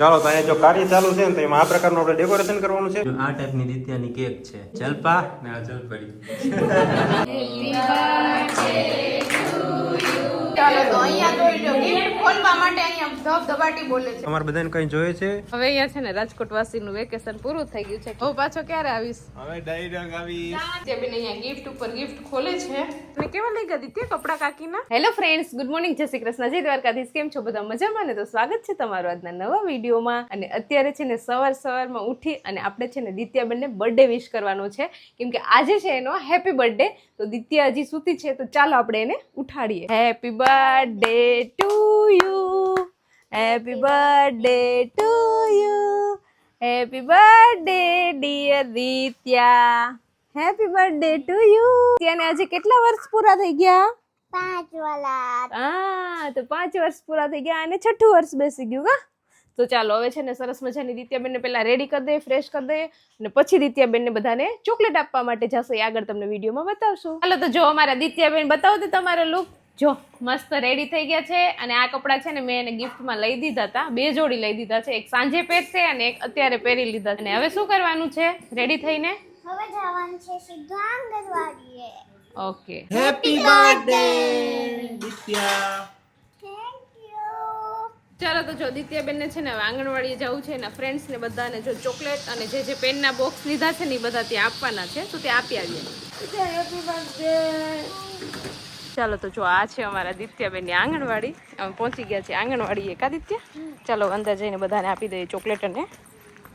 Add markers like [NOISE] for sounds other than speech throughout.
ચાલો તો અહીંયા જો કાર્ય ચાલુ છે ને તો એમાં આ પ્રકારનું આપણે ડેકોરેશન કરવાનું છે. આ ટાઈપની દિત્યાની કેક છે. જલપા ને આ જલપરી ચાલો તો અહીંયા જોઈ લો ગિફ્ટ ખોલવા માટે અહીંયા ધબધબાટી બોલે છે. અમારે બધાને કઈ જોઈએ છે? હવે અહીંયા છે ને રાજકોટ વાસીનું વેકેશન પૂરું થઈ ગયું છે. હું પાછો ક્યારે આવીશ? હવે ડાયરેક્ટ આવી જે બેન અહીંયા ગિફ્ટ ઉપર ગિફ્ટ ખોલે છે. અને કેવા લઈ ગયા દિત્ય કપડા કાકીના? હેલો ફ્રેન્ડ્સ ગુડ મોર્નિંગ જય શ્રી કૃષ્ણ. જય દ્વારકાધીશ. કેમ છો બધા? મજામાં ને? તો સ્વાગત છે તમારું આજના નવા વિડીયોમાં. અને અત્યારે છે ને સવાર સવારમાં ઉઠી અને આપણે છે ને દિત્યાબેનને બર્થડે વિશ કરવાનો છે. કેમ કે આજે છે એનો હેપી બર્થડે તો દિત્યા હજી સૂતી છે તો ચાલો આપણે એને ઉઠાડીએ. Happy birthday to you happy birthday to you happy birthday dear Ditya happy birthday to you ત્યાંને આજે કેટલા વર્ષ પૂરા થઈ ગયા? પાંચ વાલા હા તો પાંચ વર્ષ પૂરા થઈ ગયા અને છઠ્ઠું વર્ષ બેસી ગયું કા તો ચાલો હવે છે ને સરસ મજાની દિત્યાબેનને પહેલાં રેડી કરી દઈએ ફ્રેશ કરી દઈએ અને પછી દિત્યાબેનને બધાને ચોકલેટ આપવા માટે જશે. એ આગળ તમને વિડીયોમાં બતાવશું. ચાલો તો જો અમારા દિત્યાબેન બતાવો તો તમારો લુક જો મસ્ત રેડી થઈ ગયા છે અને આ કપડાં છે ને મેં એને ગિફ્ટમાં લઈ દીધા હતા. બે જોડી લઈ દીધા છે. એક સાંજે પહેરશે અને એક અત્યારે પહેરી લીધા છે. અને હવે શું કરવાનું છે? રેડી થઈને? હવે જવાનું છે સીધું આંગણવાડીએ ઓકે હેપી બર્થડે દિત્યા. ચાલો તો જો દિત્યાબેનને છે ને આંગણવાડીએ જવું છે એના ફ્રેન્ડ્સને બધાને જો ચોકલેટ અને જે જે પેનના બોક્સ લીધા છે ને એ બધા ત્યાં આપવાના છે તો તે આપી આવીએ. ચાલો તો જો આ છે અમારા દિત્યાબેનની આંગણવાડી. અમે પહોંચી ગયા છે આંગણવાડીએ કા દિત્યા? ચાલો અંદર જઈને બધાને આપી દઈએ ચોકલેટ અને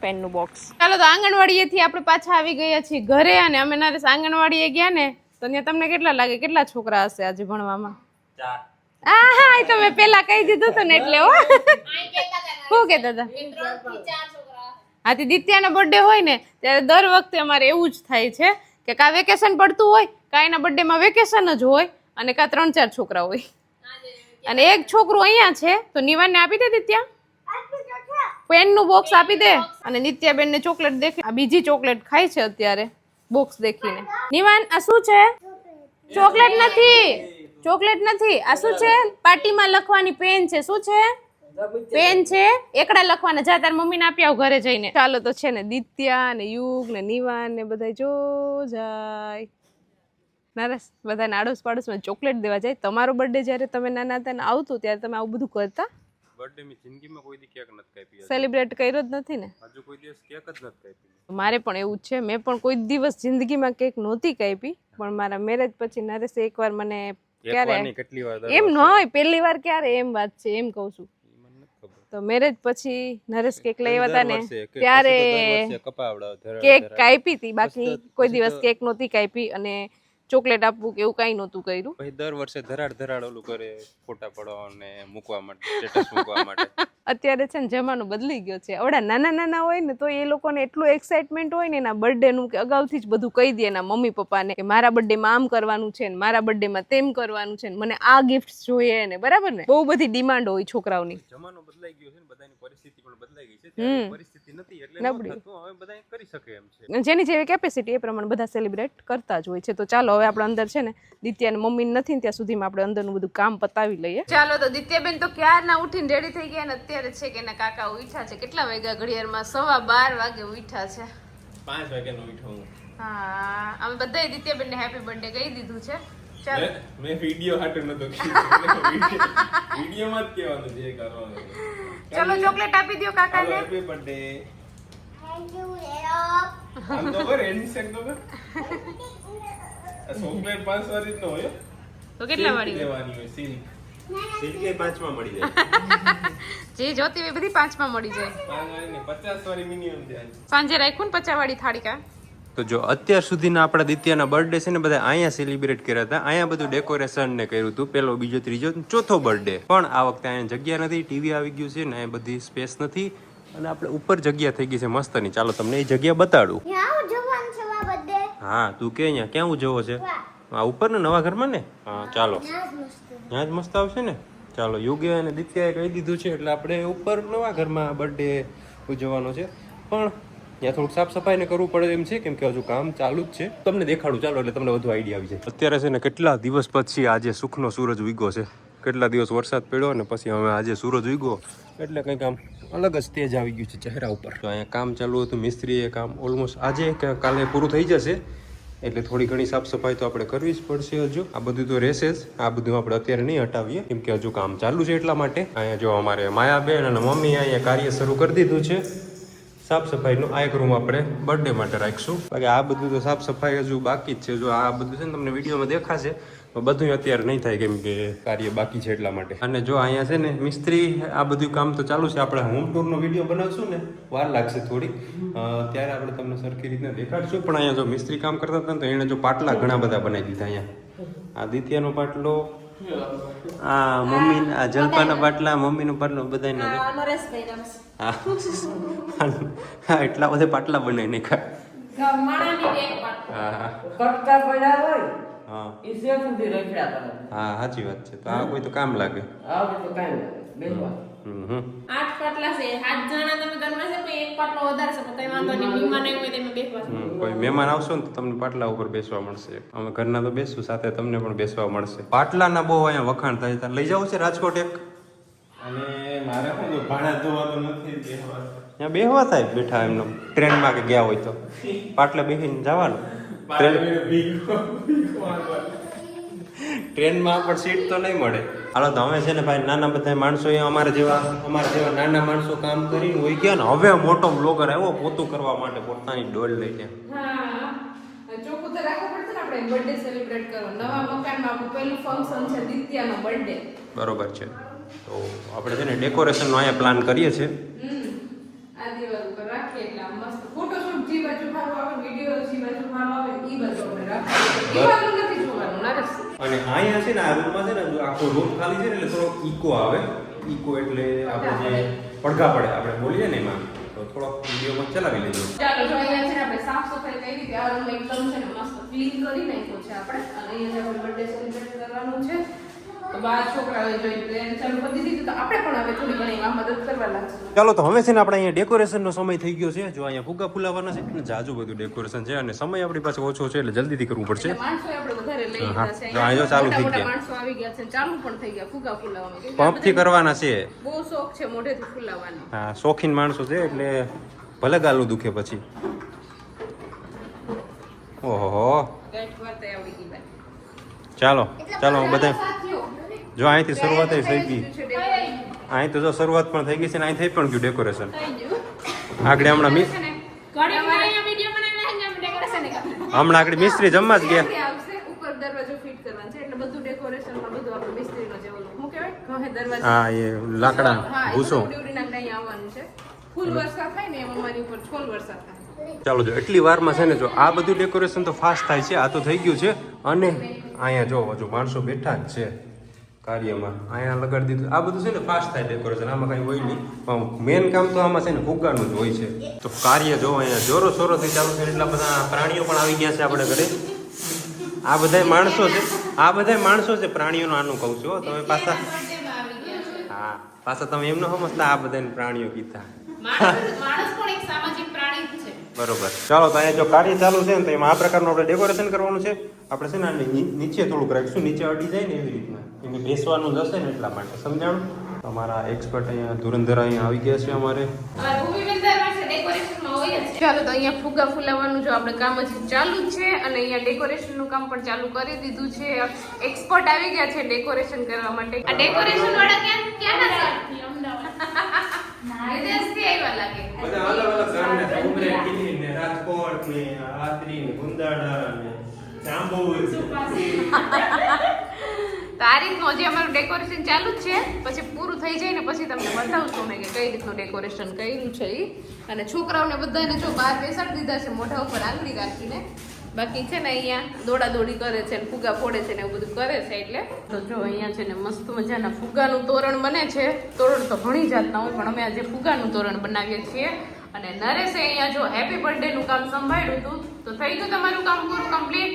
પેનનું બોક્સ ચાલો તો આંગણવાડીએથી આપણે પાછા આવી ગયા છીએ ઘરે અને અમે નરેશ આંગણવાડીએ ગયા ને તો ત્યાં તમને કેટલા લાગે? કેટલા છોકરા હશે આજે ભણવામાં? ચાર. આ હા એ તો મેં પેલા કહી દીધું હતું ને એટલે હો. શું કહેતા હતા આથી દિત્યાનો બર્થડે હોય ને, ત્યારે દર વખતે અમારે એવું જ થાય છે કે કાં વેકેશન પડતું હોય કાં એના બર્થડેમાં વેકેશન જ હોય અને કાં ત્રણ ચાર છોકરા હોય. અને એક છોકરું અહીંયા છે, તો નિવાનને આપી દે દિત્યા? પેનનું બોક્સ આપી દે. અને નિત્યાબેનને ચોકલેટ દેખી, આ બીજી ચોકલેટ ખાય છે અત્યારે બોક્સ દેખીને. નિવાન, આ શું છે? ચોકલેટ નથી. ચોકલેટ નથી. આ શું છે? પાર્ટીમાં લખવાની પેન છે. શું છે? પેન છે. એકડા લખવાના. જા તાર મમ્મીને આપી આવ ઘરે જઈને. ચાલો તો છે ને દિત્યા ને યુગ ને નિવાન ને બધા જો જાય. નરેશ બધાને આડોશ પાડોશમાં ચોકલેટ દેવા જાય. તમારો બર્થડે જ્યારે તમે નાના હતા ને આવતું ત્યારે તમે આવું બધું કરતા? બર્થડે ની જિંદગીમાં કોઈ દી કેક નથી કાપી સેલિબ્રેટ કર્યો જ નથી ને? હજુ કોઈ દિવસ કેક જ નથી કાપી. મારે પણ એવું જ છે. મેં પણ કોઈ દિવસ જિંદગીમાં કેક નહોતી કાપી પણ મારા મેરેજ પછી નરેશ એકવાર મને ક્યારે? કેટલી વાર? એમ ન હોય પહેલી વાર ક્યારે? એમ વાત છે એમ કહું છું. તો મેરેજ પછી નરેશ કેક લઈ હતા ને ત્યારે કેક. કાપી હતી બાકી કોઈ દિવસ કેક નહોતી કાપી અને ચોકલેટ આપવું કે એવું કાંઈ નહોતું કર્યું. દર વર્ષે ધરાડ ધરાડ ઓલું કરે ફોટા પડવા અને મૂકવા માટે સ્ટેટસ મૂકવા માટે. અત્યારે છે ને જમાનો બદલી ગયો છે. આવડા નાના નાના હોય ને તો એ લોકોને એટલું એક્સાઇટમેન્ટ હોય ને એના બર્થડેનું નું કે અગાઉથી જ બધું કહી દે એના મમ્મી પપ્પાને કે મારા બર્થડેમાં આમ કરવાનું છે ને મારા બર્થડેમાં માં તેમ કરવાનું છે ને મને આ ગિફ્ટ જોઈએ ને. બરાબર ને? બહુ બધી ડિમાન્ડ હોય છોકરાઓની. જમાનો બદલાઈ ગયો છે ને બધાની પરિસ્થિતિ પણ બદલાઈ ગઈ છે. પરિસ્થિતિ નથી એટલે નબળી. નબળી તો હવે બધા કરી શકે એમ છે. જેની જેવી કેપેસિટી એ પ્રમાણે બધા સેલિબ્રેટ કરતા જ હોય છે. તો ચાલો હવે આપણે અંદર છે ને દિત્યાને મમ્મી નથી ત્યાં સુધીમાં આપણે અંદરનું બધું કામ પતાવી લઈએ. ચાલો તો દિત્યાબેન તો ક્યારના ઉઠીને રેડી થઈ ગયા ને અત્યારે છે કે એના કાકા ઉઠ્યા છે. કેટલા વાગ્યા ઘડિયાળમાં? સવા બાર વાગે ઉઠ્યા છે. પાંચ વાગ્યાનો ઉઠો હું. હા અમે બધાય દિત્યાબેન ને હેપી બર્થડે કહી દીધું છે. ચાલો. મેં- વીડિયો હાટે નતો વિડીયોમાં જ કહેવાનું જે કરવાનું ચલો ચોકલેટ આપી દો કાકાને. Happy birthday thank you hello આમ તો કર એની સેક તો કર ચોકલેટ પાંચ વાળી જ ન હોય તો કેટલા વાળી? લેવાની હોય સિલ્કે પાંચમાં મળી જાય. [LAUGHS] જે જોતી હોય બધી પાંચમાં મળી જાય. સાંજે રાખ્યું ને પચાસ વાળી થાળી કા? તો જો અત્યાર સુધીના આપણા દિત્યાના બર્થડે છે ને બધા અહીંયા સેલિબ્રેટ કર્યા હતા. અહીંયા બધું ડેકોરેશન ને કર્યું હતું. પેલો બીજો ત્રીજો ચોથો બર્થડે પણ આ વખતે અહીંયા જગ્યા નથી ટીવી આવી ગયું છે ને અહીંયા બધી સ્પેસ નથી. અને આપણે ઉપર જગ્યા થઈ ગઈ છે મસ્તની. ચાલો તમને એ જગ્યા બતાડું. ત્યાં જવાનું છે મારા બધે? હા તું કે અહીંયા ક્યાં ઉજવો છે? આ ઉપર ને નવા ઘરમાં ને? હા ચાલો. ત્યાં જ મસ્ત. આવશે ને? ચાલો યુગે અને દિત્યાએ કહી દીધું છે એટલે આપણે ઉપર નવા ઘરમાં બર્થડે ઉજવવાનો છે. પણ ત્યાં થોડુંક સાફ સફાઈ ને કરવું પડે એમ છે કેમ કે હજુ કામ ચાલુ જ છે. તમને દેખાડું ચાલો એટલે તમને વધુ આઈડિયા આવી જાય. અત્યારે છે ને કેટલા દિવસ પછી આજે સુખનો સૂરજ ઉગ્યો છે. કેટલા દિવસ વરસાદ પડ્યો ને પછી હવે આજે સૂરજ ઉગ્યો. એટલે કંઈક આમ અલગ જ તેજ આવી ગયું છે ચહેરા ઉપર. તો અહીંયા કામ ચાલુ હતું મિસ્ત્રીએ કામ ઓલમોસ્ટ આજે કે કાલે પૂરું થઈ જશે. એટલે થોડી ઘણી સાફ સફાઈ તો આપણે કરવી જ પડશે હજુ. આ બધું તો રહેશે જ. આ બધું આપણે અત્યારે નહીં હટાવીએ, કેમ કે હજુ કામ ચાલુ છે એટલા માટે. અહીંયા જો અમારે માયાબેન અને મમ્મી અહીંયા કાર્ય શરૂ કરી દીધું છે. સાફ સફાઈનું આ એક રૂમ આપણે બર્થડે માટે રાખીશું. બાકી આ બધું તો સાફ સફાઈ હજુ બાકી જ છે. જો આ બધું છે ને તમને વિડીયોમાં દેખાશે બધું અત્યારે નહીં થાય કેમ કે કાર્ય બાકી છે એટલા માટે. અને જો અહીંયા છે ને મિસ્ત્રી આ બધું કામ તો ચાલુ છે. આપણે હોમ ટૂરનો વીડિયો બનાવશું ને વાર લાગશે થોડી ત્યારે આપણે તમને સરખી રીતના દેખાડશું. પણ અહીંયા જો મિસ્ત્રી કામ કરતા હતા ને તો એણે જો પાટલા ઘણા બધા બનાવી દીધા અહીંયા. આ દિત્યાનો પાટલો આ મમ્મી આ જલપાના પાટલા મમ્મીનો પાટલો બધાને હા હા. એટલા બધા પાટલા બનાવી નાખ્યા હા. હા એ સુધી રખડ્યા કરે સાચી વાત છે. તો આ કોઈ તો કામ લાગે. તો કાંઈ નહીં બેસવા હમ. હમ આઠ પાટલા છે. સાત જણા તમે ઘરમાં છે પણ એક પાટલો વધારે છે પણ વાંધો નહીં. મહેમાન આવ્યું હોય તેમાં બેસવા કોઈ મહેમાન આવશો ને તો તમને પાટલા ઉપર બેસવા મળશે. અમે ઘરના તો બેસશું સાથે તમને પણ બેસવા મળશે. પાટલાના બહુ અહીંયા વખાણ થાય ત્યાં લઈ જાવ છે રાજકોટ એક. અને મારે શું તો ધોવાનું નથી બેસવા ત્યાં બેહવા થાય બેઠા એમનો. ટ્રેનમાં કે ગયા હોય તો. પાટલે બેસીને જવાનું. ટ્રેન ટ્રેનમાં પણ સીટ તો નહીં મળે. હાલો તો હવે છે ને ભાઈ નાના બધા માણસો એ અમારા જેવા અમારા જેવા નાના માણસો કામ કરીને હોય ગયા ને હવે મોટો બ્લોગર આવ્યો પોતું કરવા માટે પોતાની ડોલ લઈને ને દિત્યાનો બર્થડે બરોબર છે. તો આપણે છે ને ડેકોરેશનનો અહીંયા પ્લાન કરીએ છીએ. હમ અને અહીંયા છે ને આ રૂમમાં છે ને આખો રૂમ ખાલી છે ને એટલે થોડો ઇકો આવે. ઇકો એટલે આપણે જે પડઘા પડે. આપણે બોલીએ ને એમાં. તો થોડોક વિડીયોમાં ચલાવી લેજો. ચાલો જો અહીંયા છે ને આપણે સાફ સફાઈ કરી દીધી આ રૂમ એકદમ છે ને મસ્ત ક્લીન કરી નાખ્યો છે આપણે. અને અહીંયા જે આપણે બર્થડે સેલિબ્રેટ કરવાનું છે ચાલુ તો આપણે પણ હવે થોડી ઘણી એમાં મદદ કરવા લાગશું. ચાલો તો હવે છે ને આપણે અહીંયા ડેકોરેશનનો સમય થઈ ગયો છે. જો અહીંયા ફુગ્ગા ફુલાવાના છે ને જાજુ બધું ડેકોરેશન છે અને સમય આપણી પાસે ઓછો છે એટલે જલ્દીથી કરવું પડશે. એટલે માણસો આપણે વધારે લઈ હા, લીધા છે. ચાલુ થઈ ગયા. માણસો આવી ગયા છે ચાલુ થઈ ગયા ફુગા ફુલાવામાં કેમ કે આ પંપથી કરવાના છે. બહુ શોખ છે મોઢેથી ફુલાવાનો. હા શોખીન માણસો છે એટલે ભલે ગાલું દુખે પછી. ઓહો. ચાલો ચાલો બધા જો અહીંથી શરૂઆત થઈ ગઈ. અહીં તો જો શરૂઆત પણ થઈ ગઈ છે ને અહીં થઈ પણ ગયું ડેકોરેશન આગળ હમણાં મિસ હમણાં આગળ મિસ્ત્રી જમવા જ ગયા. હા એ લાકડા ભૂસો. ચાલો જો એટલી વારમાં છે ને જો આ બધું ડેકોરેશન તો ફાસ્ટ થાય છે આ તો થઈ ગયું છે. અને અહીંયા જો હજુ માણસો બેઠા જ છે. કાર્યમાં. અહીંયા લગાડી દીધું. આ બધું છે ને ફાસ્ટ થાય ડેકોરેશન આમાં કઈ હોય નહીં. પણ મેન કામ તો આમાં છે ને ફુગ્ગાનું જ હોય છે. તો કાર્ય જો અહીંયા જોરો શોરોથી ચાલુ છે એટલા બધા પ્રાણીઓ પણ આવી ગયા છે આપણે ઘરે. આ બધા માણસો છે. આ બધા માણસો છે પ્રાણીઓનું આનું કહું છું તમે પાછા હા, પાછા તમે એમ ન સમજતા આ બધાને પ્રાણીઓ કીધા. બરોબર. ચાલો, તો અહીંયા જો કાર્ય ચાલુ છે ને, તો એમાં આ પ્રકારનું આપણે ડેકોરેશન કરવાનું છે. આપણે છે ની- નીચે થોડુંક રાખીશું. નીચે અડી જાય ને એવી રીતના. કે બેસવાનું જશે હશે ને એટલા માટે સમજાણું? અમારા એક્સપર્ટ અહીંયા ધુરંધર અહીંયા આવી ગયા છે અમારે. જ. ચાલો તો અહીંયા ફુગ્ગા ફુલાવવાનું જો આપણે કામ હજી ચાલુ જ છે અને અહીંયા ડેકોરેશનનું કામ પણ ચાલુ કરી દીધું છે. એક્સપર્ટ આવી ગયા છે ડેકોરેશન કરવા માટે. આ ડેકોરેશન વાળા ક્યાં ક્યાંના છે વિદેશથી આવ્યા લાગે. બધા અલગ અલગ ગામના ઉમરે કિલ્લી ને રાજકોટ ને આત્રી ને ગુંદાડા ને જાંબુર તો આ રીતનું હજી અમારું ડેકોરેશન ચાલુ જ છે, પછી પૂરું થઈ જાય ને પછી તમને બતાવશું મેં કે કઈ રીતનું ડેકોરેશન કર્યું છે એ અને છોકરાઓને બધાને જો બહાર બેસાડી દીધા છે, મોઢા ઉપર આંગળી રાખીને. બાકી છે ને અહીંયા દોડા દોડી કરે છે ને ફુગા ફોડે છે ને એવું બધું કરે છે એટલે. તો જો અહીંયા છે ને મસ્ત મજાના ફુગાનું તોરણ બને છે. તોરણ તો ઘણી જાતના હોય, પણ અમે આજે ફુગાનું તોરણ બનાવીએ છીએ. અને નરેશે અહીંયા જો હેપી બર્થડેનું કામ સંભાળ્યું હતું. તો થઈ ગયું તમારું કામ પૂરું કમ્પ્લીટ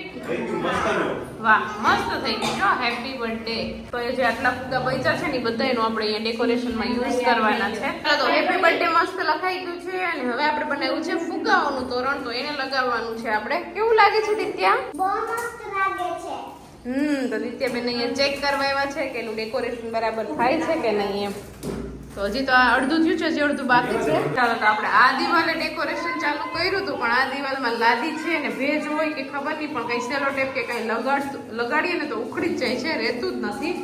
વાહ મસ્ત થઈ ગયું. જો હેપી બર્થડે તો એ જે આટલા બધા પૈસા છે ને બધા બધાયનું આપણે અહીંયા ડેકોરેશનમાં યુઝ કરવાના છે. તો હેપી બર્થડે મસ્ત લખાઈ ગયું છે અને હવે આપણે બનાવ્યું છે ફુગ્ગાઓનું તોરણ. તો એને લગાવવાનું છે આપણે. કેવું લાગે છે દિત્યા? બહુ મસ્ત લાગે છે. હમ તો દિત્યાબેન અહીંયા ચેક કરવા આવ્યા છે કે એનું ડેકોરેશન બરાબર થાય છે કે નહીં એમ. તો હજી તો આ અડધું થયું છે, હજી અડધું બાકી છે. ચાલો તો આપણે આ દિવાલે ડેકોરેશન ચાલુ કર્યું હતું, પણ આ દિવાલમાં લાદી છે ને ભેજ હોય કે ખબર નહીં, પણ કંઈ સેલો ટેપ કે કંઈ લગાડ, લગાડીએ ને તો ઉખડી જ જાય છે, રહેતું જ નથી.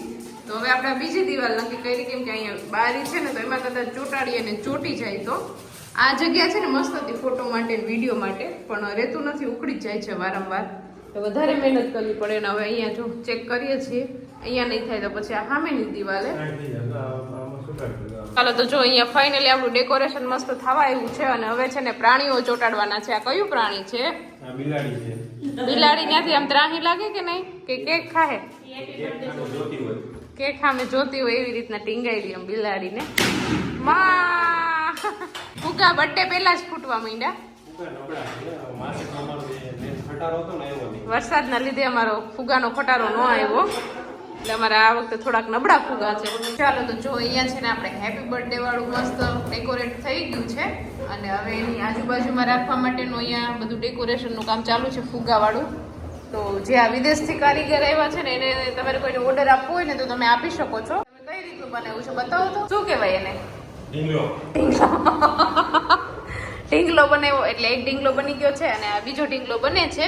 તો હવે આપણે બીજી દિવાલ નક્કી કરી, કેમ કે અહીંયા બારી છે ને તો એમાં કદાચ ચોંટાડીએ ને ચોંટી જાય તો. આ જગ્યા છે ને મસ્ત હતી ફોટો માટે વીડિયો માટે, પણ રહેતું નથી, ઉખડી જ જાય છે વારંવાર. તો વધારે મહેનત કરવી પડે ને હવે અહીંયા જો ચેક કરીએ છીએ. અહીંયા નહીં થાય તો પછી આ સામેની દિવાલે ચાલો તો જો અહીંયા ફાઇનલી આપણું ડેકોરેશન મસ્ત થવા આવ્યું છે અને હવે છે ને પ્રાણીઓ ચોટાડવાના છે. આ કયું પ્રાણી છે? બિલાડી છે. બિલાડી ત્યાંથી આમ ત્રાહી લાગે કે નહીં? કે કેક ખાહે? કેક ખામે જોતી હોય એવી રીતના ટીંગાઈ આમ બિલાડીને. માં! ફુગા બર્થડે પહેલા જ ફૂટવા માંડ્યા. વરસાદના લીધે અમારો ફુગાનો ખટારો ન આવ્યો. એટલે અમારે આ વખતે થોડાક નબળા ફુગા છે. ચાલો તો જો અહીંયા છે ને આપણે હેપી બર્થડે વાળું મસ્ત ડેકોરેટ થઈ ગયું છે. અને હવે એની આજુબાજુમાં રાખવા માટેનું અહીંયા બધું ડેકોરેશનનું કામ ચાલુ છે ફુગાવાળું તો જે આ વિદેશથી કારીગર આવ્યા છે ને એને તમારે કોઈને ઓર્ડર આપવો હોય ને તો તમે આપી શકો છો. તમે કઈ રીતનું બનાવ્યું છે બતાવો તો. શું કહેવાય એને? ઢીંગલો [LAUGHS] બનાવ્યો એટલે એક ઢીંગલો બની ગયો છે અને આ બીજો ઢીંગલો બને છે.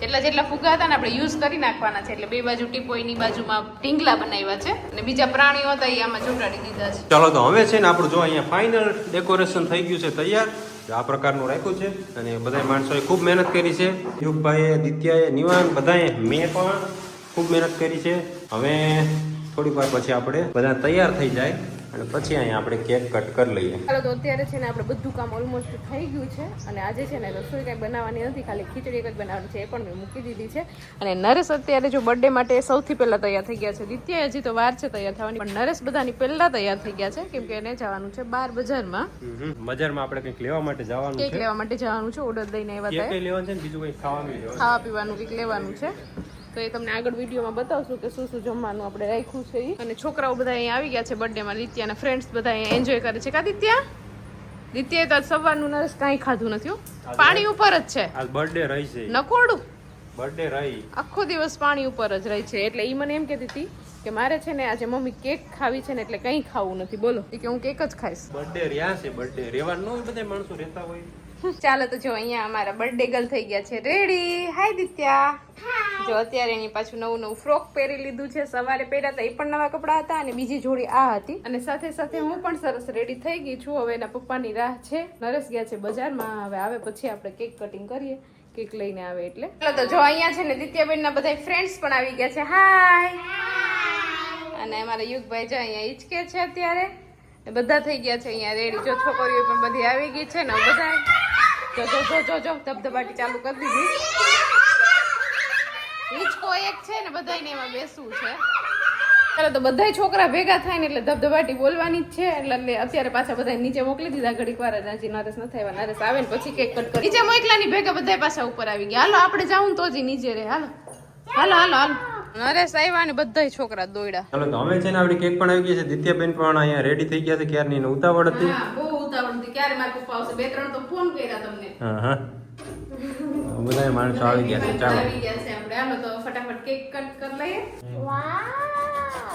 જેટલા જેટલા ફુગા હતા ને આપણે યુઝ કરી નાખવાના છે. એટલે બે બાજુ ટીપોઈની બાજુમાં ઢીંગલા બનાવ્યા છે. અને બીજા પ્રાણીઓ હતા એ આમાં ચોંટાડી દીધા છે. ચાલો તો હવે છે ને આપણું જો અહીંયા ફાઇનલ ડેકોરેશન થઈ ગયું છે તૈયાર. આ પ્રકારનું રાખ્યું છે અને બધા માણસોએ ખૂબ મહેનત કરી છે. યુગભાઈએ, દિત્યાએ, નિવાન બધાએ મેં પણ ખૂબ મહેનત કરી છે. હવે થોડીક વાર પછી આપણે બધા તૈયાર થઈ જાય. અને પછી અહીંયા આપણે કેક કટ કરી લઈએ. ચાલો તો અત્યારે છે ને આપણે બધું કામ ઓલમોસ્ટ થઈ ગયું છે. અને આજે છે ને રસોઈ કાંઈ બનાવવાની નથી ખાલી ખીચડી એક જ બનાવવાની છે એ પણ મેં મૂકી દીધી છે. અને નરેશ અત્યારે જો બર્થડે માટે સૌથી પહેલાં તૈયાર થઈ ગયા છે. દિત્યા હજી તો વાર છે તૈયાર થવાની પણ નરેશ બધાની પહેલા તૈયાર થઈ ગયા છે કેમ કે એને જવાનું છે બાર બજારમાં. બજારમાં આપણે કંઈક લેવા માટે જવાનું કેક છે. લેવા માટે જવાનું છે ઓર્ડર દઈને હતા. લેવાનું છે બીજું કંઈક ખાવાનું ખાવા પીવાનું કંઈક લેવાનું છે. તો એ તમને આગળ વિડીયોમાં બતાવશું કે શું શું જમવાનું આપણે રાખ્યું છે અને છોકરાઓ બધા અહીંયા આવી ગયા છે બર્થડેમાં દિત્યાના ફ્રેન્ડ્સ બધા અહીંયા એન્જોય કરે છે. કા દિત્યા? દિત્યાએ તો સવારનું નરસ કાંઈ ખાધું નથી પાણી ઉપર જ છે. બર્થડે રહી છે. નકોડું? બર્થડે રહી. આખો દિવસ પાણી ઉપર જ રહી છે. એટલે ઈ મને એમ કહેતી હતી કે મારે છે ને આજે મમ્મી કેક ખાવી છે ને એટલે કંઈ ખાવું નથી. બોલો. કે હું કેક જ ખાઈશ. બર્થડે રહ્યા છે બર્થડે રહેવાનું બધા માણસો રહેતા હોય. ચાલો તો જો અહીંયા અમારા બર્થડે ગર્લ થઈ ગયા છે. રેડી હાય દિત્યા જો અત્યારે એની પાછું નવું નવું ફ્રોક પહેરી લીધું છે. સવારે પહેર્યા હતા એ પણ નવા કપડાં હતા અને બીજી જોડી આ હતી. અને સાથે સાથે હું પણ સરસ રેડી થઈ ગઈ છું. હવે એના પપ્પાની રાહ છે. નરેશ ગયા છે બજારમાં. હવે આવે પછી આપણે કેક કટિંગ કરીએ. કેક લઈને આવે એટલે. ચાલો તો જો અહીંયા છે ને દિત્યાબેન ના બધા ફ્રેન્ડ્સ પણ આવી ગયા છે. હાય અને અમારા યુગભાઈ જો અહીંયા હિચકે છે અત્યારે. બધા થઈ ગયા છે અહીંયા રેડી જો છોકરીઓ પણ બધી આવી ગઈ છે ને બધા. જો જો જો જો જો ધબધબાટી ચાલુ કરી દીધી. હિંચકો એક છે ને બધાને એમાં બેસવું છે. ચાલો તો બધાય છોકરા ભેગા થાય ને એટલે ધબધબાટી બોલવાની જ છે. એટલે એટલે અત્યારે પાછા બધા નીચે મોકલી દીધા. ઘડીક વાર જ નરેશ ન થાય નરેશ આવે ને પછી કેક કટ કરી. નીચે મોકલાની ભેગા બધા પાછા ઉપર આવી ગયા. હાલો આપણે જાઉં તો જ નીચે રહે. હાલો. હાલો હાલો હાલો. નરેશ આવ્યા ને બધાય છોકરા દોડ્યા ચાલો તો હવે છે ને આપણી કેક પણ આવી ગઈ છે. દિત્યાબેન પણ અહીંયા રેડી થઈ ગયા છે. ક્યારની ઉતાવળ હતી. ક્યારે મારા પપ્પા આવશે? બે ત્રણ તો ફોન કર્યા તમને. હા હા. બધા માણસો આવી ગયા છે ચાલો. આવી ગયા છે આપણે. હાલો તો ફટાફટ કેક કટ કરી લઈએ.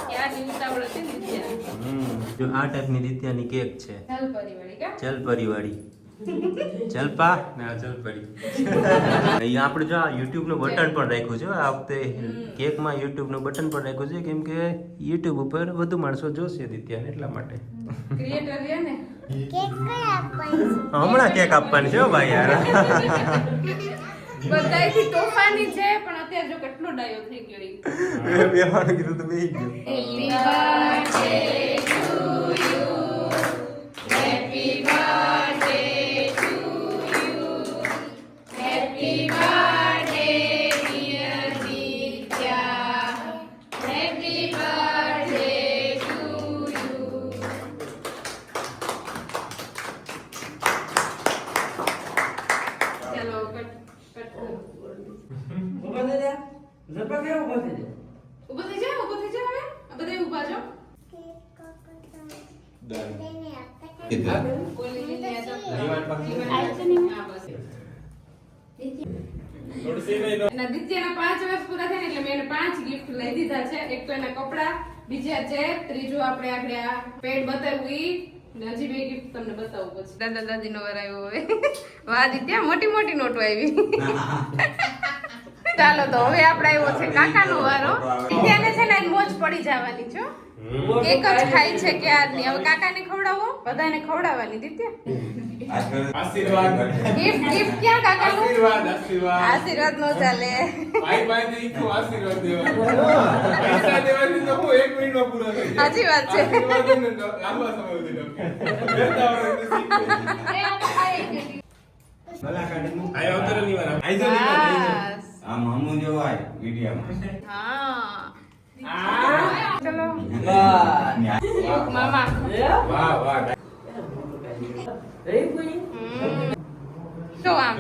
ક્યારની ઉતાવળ હતી ને હમ જો આ ટાઈપની દિત્યાની કેક છે. ચાલ પરિવારી કે? જલપરી વાળી જલપા? ના જલપડી અહીંયા આપણે જો આ યુટ્યુબનું બટન પણ રાખ્યું છે. આ વખતે કેકમાં YouTube નું બટન પણ રાખ્યું છે. કેમ કે યુટ્યુબ ઉપર વધુ માણસો જોશે દિત્યાને એટલા માટે. ક્રિએટર રહ્યા ને? કેક કઈ આપવાની હમણાં કેક આપવાની છે હો ભાઈ યાર. બધાયથી તોફાની છે પણ અત્યારે જો કેટલો ડાયો થઈ ગયો ઈ બેવાનું કીધું તો બેહી ગયો. ચાલો એના દિત્યાના પાંચ વર્ષ પૂરા થયા ને એટલે મેં એને પાંચ ગિફ્ટ લઈ દીધા છે. એક તો એના કપડા બીજા છે ત્રીજું આપણે આગળ આ પેડ બતાવ્યું ઈ હજી બે ગિફ્ટ તમને બતાવું પછી. દાદા દાદી નો વાર આવ્યો હવે. વાહ દિત્યા મોટી મોટી નોટો આવી [LAUGHS] ચાલો તો હવે આપણે આવ્યો છે કાકાનો વારો. દિત્યાને છે ને મોજ પડી જવાની છો એક જ ખાય છે ક્યારની હવે કાકાને ખવડાવો? બધાને ખવડાવવાની દિત્યા. આશીર્વાદ. ગિફ્ટ ગિફ્ટ ક્યાં કાકાનું આશીર્વાદ આશીર્વાદ. આશીર્વાદ નો ચાલે. ભાઈ ભાઈ ને ઈકો આશીર્વાદ દેવાનો. પૈસા દેવાથી તો હું એક મિનિટમાં પૂરો થઈ જાય સાચી વાત છે. આશીર્વાદ એને લાંબા સમય સુધી ટકે. બેસતા વર્ષે શીખવે. આયો અવતરે ની વાર. આઈ ની વાર, આઈ જો. બસ. આમ હમું જોવાય વિડીયોમાં. હા. ચલો. વાહ. મામા. વાહ વાહ કોઈ? તો આમ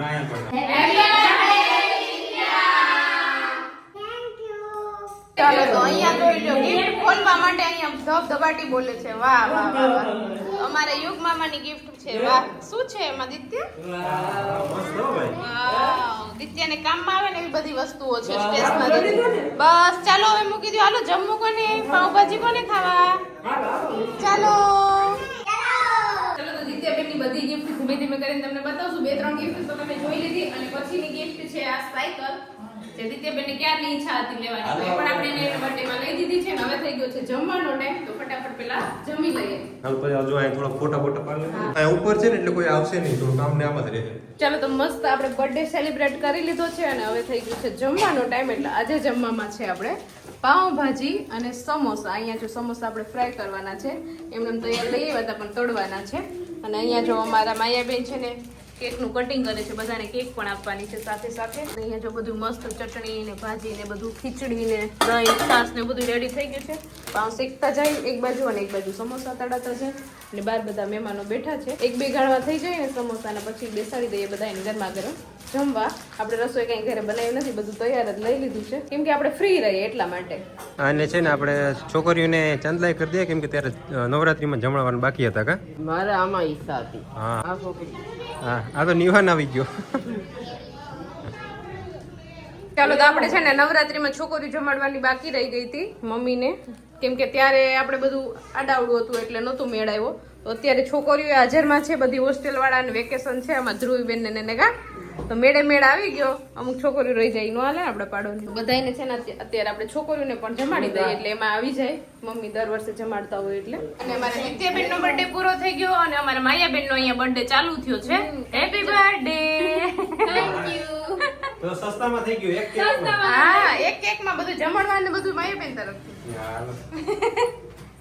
ચાલો તો અહીંયા જોઈ લો ગિફ્ટ ખોલવા માટે અહીંયા ધબધબાટી બોલે છે. વાહ વાહ વાહ અમારે યુગ મામાની ગિફ્ટ છે. વાહ. શું છે એમાં દિત્ય? દિત્યને કામમાં આવે ને એવી બધી વસ્તુઓ છે સ્ટેશનરી. બસ ચાલો હવે મૂકી દો. હાલો જમવું કોને? પાઉભાજી કોને ખાવા? ચાલો ચાલો. બધી ગિફ્ટ ધીમે ધીમે કરીને તમને બતાવશું. બે ત્રણ ગિફ્ટ તો તમે જોઈ લીધી અને પછીની ગિફ્ટ છે આ સાયકલ. જે દિત્યાબેનની ક્યારની ઈચ્છા હતી લેવાની તો એ પણ આપણે એને બર્થડેમાં લઈ દીધી છે હવે થઈ ગયો છે જમવાનો ટાઈમ તો ફટાફટ પેલા જમી લઈએ. હાલ પછી હજુ અહીં થોડા ફોટા ફોટા પાડી લઈએ. ઉપર છે ને એટલે કોઈ આવશે નહીં તો કામ ને આમ જ રહે. ચાલો તો મસ્ત આપણે બર્થડે સેલિબ્રેટ કરી લીધો છે અને હવે થઈ ગયું છે જમવાનો ટાઈમ એટલે આજે જમવામાં છે આપણે પાઉંભાજી અને સમોસા. અહીંયા જો સમોસા આપણે ફ્રાય કરવાના છે એમને તૈયાર લઈ આવ્યા હતા પણ તોડવાના છે. અને અહીંયા જો અમારા માયાબેન છે ને, કેકનું કટિંગ કરે છે, બધાને કેક પણ આપવાની છે સાથે સાથે. અહીંયા જો બધું મસ્ત ચટણી ને ભાજી ને બધું ખીચડી ને દહીં છાસ ને બધું રેડી થઈ ગયું છે. પાઉં શેકતા જાય એક બાજુ અને એક બાજુ સમોસા તળાતા છે. અને બાર બધા મહેમાનો બેઠા છે. એક બે ગાળવા થઈ જાય ને સમોસાને પછી બેસાડી દઈએ બધા એને ગરમા ગરમ. જમવા આપણે રસોઈ કઈ ઘરે બનાવી નથી બધું તૈયાર જ લઈ લીધું છે. કેમ કે આપણે ફ્રી રહીએ એટલા માટે. અને છે ને આપણે છોકરીઓને ચાંદલાઈ કરી દઈએ કેમ કે ત્યારે નવરાત્રીમાં જમણવાનું બાકી હતા કા? મારે આમાં ઈચ્છા હતી. હા. આ છોકરી. હા આ તો નિવાન આવી ગયો. ચાલો તો આપણે છે ને નવરાત્રીમાં છોકરી જમાડવાની બાકી રહી ગઈ હતી મમ્મીને. કેમ કે ત્યારે આપણે બધું આડાવડું હતું એટલે નહોતું મેળ આવ્યો તો અત્યારે છોકરીઓ હાજરમાં છે, બધી હોસ્ટેલ વાળાને વેકેશન છે, આમાં ધ્રુવીબેન ને ને કા. તો મેળે મેળ આવી ગયો. અમુક છોકરીઓ રહી જાય નો હાલે આપણે પાડોની બધાને છે ને અત્યારે આપણે છોકરીઓને પણ જમાડી દઈએ એટલે એમાં આવી જાય. મમ્મી દર વર્ષે જમાડતા હોય એટલે. અને અમારે નિત્યાબેન નો બર્થડે પૂરો થઈ ગયો અને અમારા માયાબેન નો અહીંયા બર્થડે ચાલુ થયો છે. હેપી બર્થડે થેન્ક યુ તો સસ્તામાં થઈ ગયું એક હા એક કેકમાં બધું જમણવાર ને બધું માયાબેન તરફથી.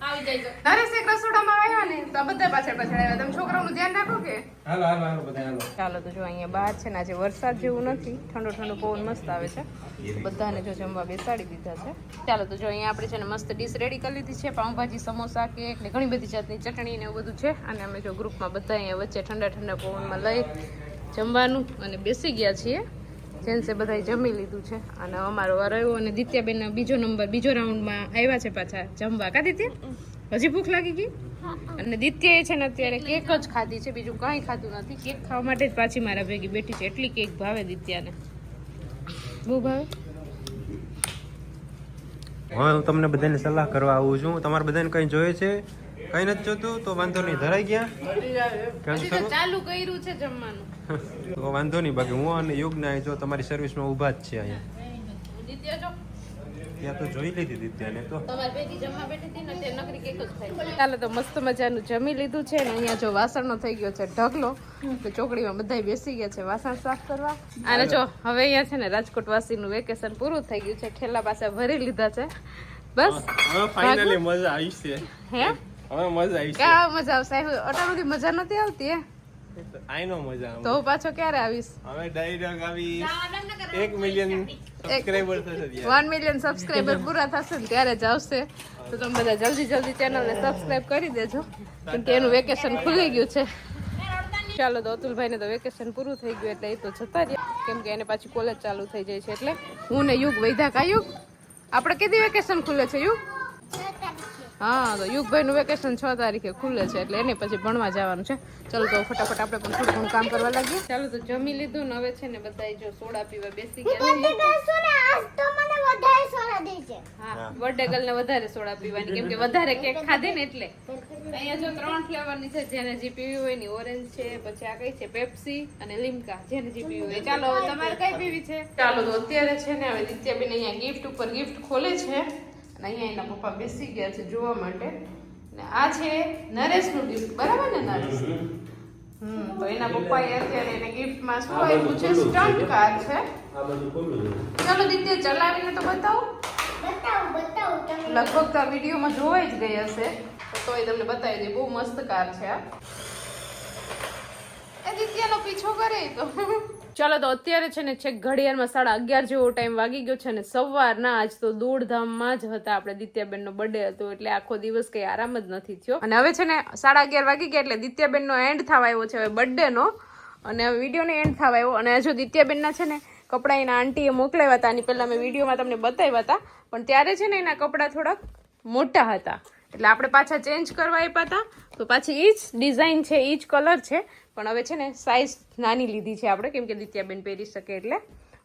આવી જાય નરેશ એક રસોડામાં આવ્યા ને તો બધા પાછળ પાછળ આવ્યા. તમે છોકરાઓનું ધ્યાન રાખો કે? હાલો હાલો હાલો બધા હાલો. ચાલો તો જો અહીંયા બહાર છે ને આજે વરસાદ જેવું નથી. ઠંડો ઠંડો પવન મસ્ત આવે છે. બધાને જો જમવા બેસાડી દીધા છે. ચાલો તો જો અહીંયા આપણે છે ને મસ્ત ડીશ રેડી કરી લીધી છે. પાઉંભાજી સમોસા કેક ને ઘણી બધી જાતની ચટણી ને એવું બધું છે. અને અમે જો ગ્રુપમાં બધા અહીંયા વચ્ચે ઠંડા ઠંડા પવનમાં લઈ જમવાનું અને બેસી ગયા છીએ. જેન્સે બધાએ જમી લીધું છે. અને અમારો રહ્યો અને દિત્યાબેન બીજો નંબર, બીજો રાઉન્ડમાં આવ્યા છે પાછા જમવા. કા દિત્યા? હજી ભૂખ લાગી ગઈ? અને દિત્યાએ છે ને અત્યારે કેક જ ખાધી છે, બીજું કાંઈ ખાધું નથી. કેક ખાવા માટે જ પાછી મારા ભેગી બેઠી છે. એટલી કેક ભાવે દિત્યાને. બહુ ભાવે? હવે હું તમને બધાને સલાહ કરવા આવું છું. તમારે બધાને કંઈ જોઈએ છે? કંઈ નથી જોતું તો વાંધો નહીં ધરાઈ ગયા. ચાલુ કર્યું છે જમવાનું. [LAUGHS] તો વાંધો નહીં બાકી હું અને યુગના જો તમારી સર્વિસમાં ઊભા જ છે અહીંયા. ત્યાં તો જોઈ લીધી દિત્યાને તો. તમારી ભેગી જમવા બેઠી હતી ને તે નકરી કેક જ ખાઈ ચાલો તો મસ્ત મજાનું જમી લીધું છે ને અહીંયા જો વાસણનો થઈ ગયો છે ઢગલો. તો ચોકડીમાં બધા બેસી ગયા છે વાસણ સાફ કરવા. અને જો હવે અહીંયા છે ને રાજકોટ વાસીનું વેકેશન પૂરું થઈ ગયું છે. ઠેલા પાસે ભરી લીધા છે. બસ. ફાઇનલી મજા આવી છે. હે? હવે મજા આવી છે. ક્યાં મજા આવશે? અટાણ બધી મજા નથી આવતી હે? આઈ નો મજા આવે. તો હું પાછો ક્યારે આવીશ? હવે ડાયરેક્ટ આવી. એક મિલિયન સબસ્ક્રાઇબર થશે. વન મિલિયન સબસ્ક્રાઇબર પૂરા થશે ને ત્યારે જ આવશે. તો તમે બધા જલ્દી જલ્દી ચેનલને સબસ્ક્રાઇબ કરી દેજો. કેમ કે એનું વેકેશન ખુલી ગયું છે. ચાલો તો અતુલભાઈને તો વેકેશન પૂરું થઈ ગયું એટલે એ તો જતા રહ્યા. કેમ કે એને પાછી કોલેજ ચાલુ થઈ જાય છે એટલે હું ને યુગ વૈધા કા યુગ આપણે કીધી વેકેશન ખુલે છે યુગ? હા તો યુગભાઈનું વેકેશન છ તારીખે ખુલે છે એટલે એને પછી ભણવા જવાનું છે. ચાલો તો ફટાફટ આપણે પણ થોડું ઘણું કામ કરવા લાગીએ. ચાલો તો જમી લીધું ને હવે છે ને બધા જો સોડા પીવા બેસી ગયા છે. બર્થડે ને આજ તો મને વધારે સોડા દેશે હા બર્થડે ગર્લ ને વધારે સોડા પીવાની કેમ કે વધારે કેક ખાધી ને એટલે. અહીંયા જો ત્રણ ફ્લેવરની છે જેને જે પીવી હોયની ઓરેન્જ છે પછી આ કઈ છે પેપ્સી અને લીમકા જેને જે પીવી હોય. ચાલો તમારે કઈ પીવી છે? ચાલો તો અત્યારે છે ને હવે દિત્યાબેન અહીંયા ગિફ્ટ ઉપર ગિફ્ટ ખોલે છે. અહીંયા એના પપ્પા બેસી ગયા છે જોવા માટે. ને આ છે નરેશનું ગિફ્ટ બરાબર ને નરેશ? હમ તો એના પપ્પાએ અત્યારે એને ગિફ્ટમાં શું આપ્યું છે? સ્ટન્ટ કાર છે. ચલો દિત્ય ચલાવીને તો બતાવો. બતાવો બતાવો લગભગ તો આ વિડીયોમાં જોવાઈ જ ગઈ હશે. તો તોય તમને બતાવી દે બહુ મસ્ત કાર છે આ. એ દિત્યાનો પીછો કરે તો. ચાલો તો અત્યારે છે ને છેક ઘડિયાળમાં સાડા અગિયાર જેવો ટાઈમ વાગી ગયો છે ને સવારના આજ તો દોડધામમાં જ હતા. આપણે દિત્યાબેનનો બર્થડે હતો એટલે આખો દિવસ કંઈ આરામ જ નથી થયો. અને હવે છે ને સાડા અગિયાર વાગી ગયા એટલે દિત્યાબેનનો એન્ડ થવા આવ્યો છે હવે બર્થડેનો અને વિડીયોને એન્ડ થવા આવ્યો. અને હજુ દિત્યાબેનના છે ને કપડાં એના આંટીએ મોકલાવ્યા હતા. આની પહેલાં મેં વિડીયોમાં તમને બતાવ્યા હતા. પણ ત્યારે છે ને એના કપડાં થોડાક મોટા હતા. એટલે આપણે પાછા ચેન્જ કરવા આપ્યા હતા. તો પાછી એ જ ડિઝાઇન છે એ જ કલર છે. પણ હવે છે ને સાઇઝ નાની લીધી છે આપણે કેમ કે દિત્યાબેન પહેરી શકે એટલે.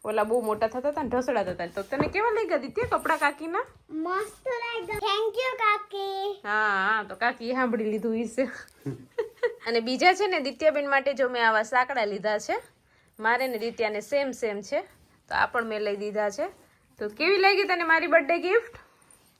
ઓલા બહુ મોટા થતા હતા ઢસડા ઢસડાતા હતા. તો તને કેવા લઈ ગયા દિત્યા કપડા કાકીના? મસ્ત લાગ્યા. થેન્ક યુ કાકી. હા હા તો કાકી સાંભળી લીધું ઈસે અને બીજા છે ને દિત્યાબેન માટે જો મેં આવા સાકડા લીધા છે મારે ને દિત્યાને સેમ સેમ છે. તો આ પણ મેં લઈ દીધા છે. તો કેવી લાગી તને મારી બર્થડે ગિફ્ટ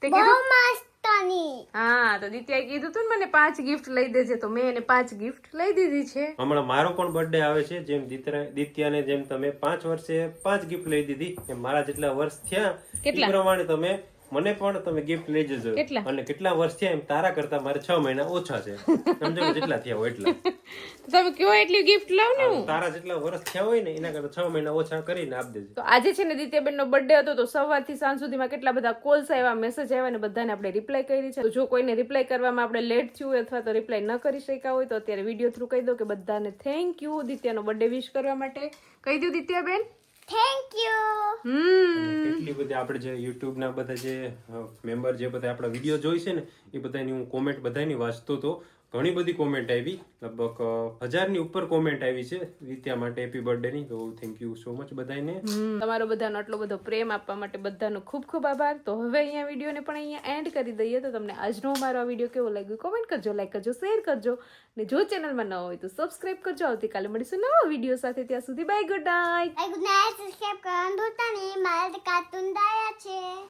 તે કીધું? કીધું હા તો દિત્યાએ કીધું તું ને મને પાંચ ગિફ્ટ લઈ દેજે. તો મેં એને પાંચ ગિફ્ટ લઈ દીધી છે. હમણાં મારો પણ બર્થડે આવે છે જેમ દિત્રા- દિત્યાને જેમ તમે પાંચ વર્ષે પાંચ ગિફ્ટ લઈ દીધી. એમ મારા જેટલા વર્ષ થયા એ કેટલા? પ્રમાણે તમે મને પણ તમે ગિફ્ટ લઈ જજો? અને કેટલા વર્ષ થયા એમ? તારા કરતા મારે છ મહિના ઓછા છે. સમજો જેટલા થયા હોય એટલા. [LAUGHS] તમે કયો એટલી ગિફ્ટ લાવ ને હું તારા જેટલા વર્ષ થયા હોય ને એના કરતા છ મહિના ઓછા કરીને આપી દેજો. તો આજે છે ને દિત્યાબેનનો બર્થડે હતો તો સવારથી સાંજ સુધીમાં કેટલા બધા કોલ્સ આવ્યા મેસેજ આવ્યા ને બધાને આપણે રિપ્લાય કરી છે. તો જો કોઈને રિપ્લાય કરવામાં આપણે લેટ થયું હોય અથવા તો રિપ્લાય ન કરી શક્યા હોય તો અત્યારે વીડિયો થ્રુ કહી દો કે બધાને થેન્ક યુ દિત્યાનો બર્થડે વિશ કરવા માટે. કહી દઉં દિત્યાબેન. થેન્ક યુ હમ. કેટલી બધી આપણે જે યુટ્યુબ ના બધા જે મેમ્બર જે બધા આપણા વીડિયો જોઈ છે ને એ બધાની હું કોમેન્ટ બધાની વાંચતો હતો ઘણી બધી કોમેન્ટ આવી. લગભગ હજારની ઉપર કોમેન્ટ આવી છે. રીત્યા માટે હેપી બર્થડે ની. તો થેન્ક યુ સો મચ બધાને તમારો બધાનો આટલો બધો પ્રેમ આપવા માટે બધાનો ખૂબ ખૂબ આભાર. તો હવે અહીંયા વિડીયોને પણ અહીંયા એન્ડ કરી દઈએ તો તમને આજનો અમારો આ વીડિયો કેવો લાગ્યો કોમેન્ટ કરજો લાઈક કરજો શેર કરજો. ને જો ચેનલમાં ન હોય તો સબસ્ક્રાઇબ કરજો. આવતીકાલે મળીશું નવા વીડિયો સાથે. ત્યાં સુધી bye good night good night subscribe કરવાનું ભૂલતા નહીં. મારે કાર્ટૂન દાયા છે.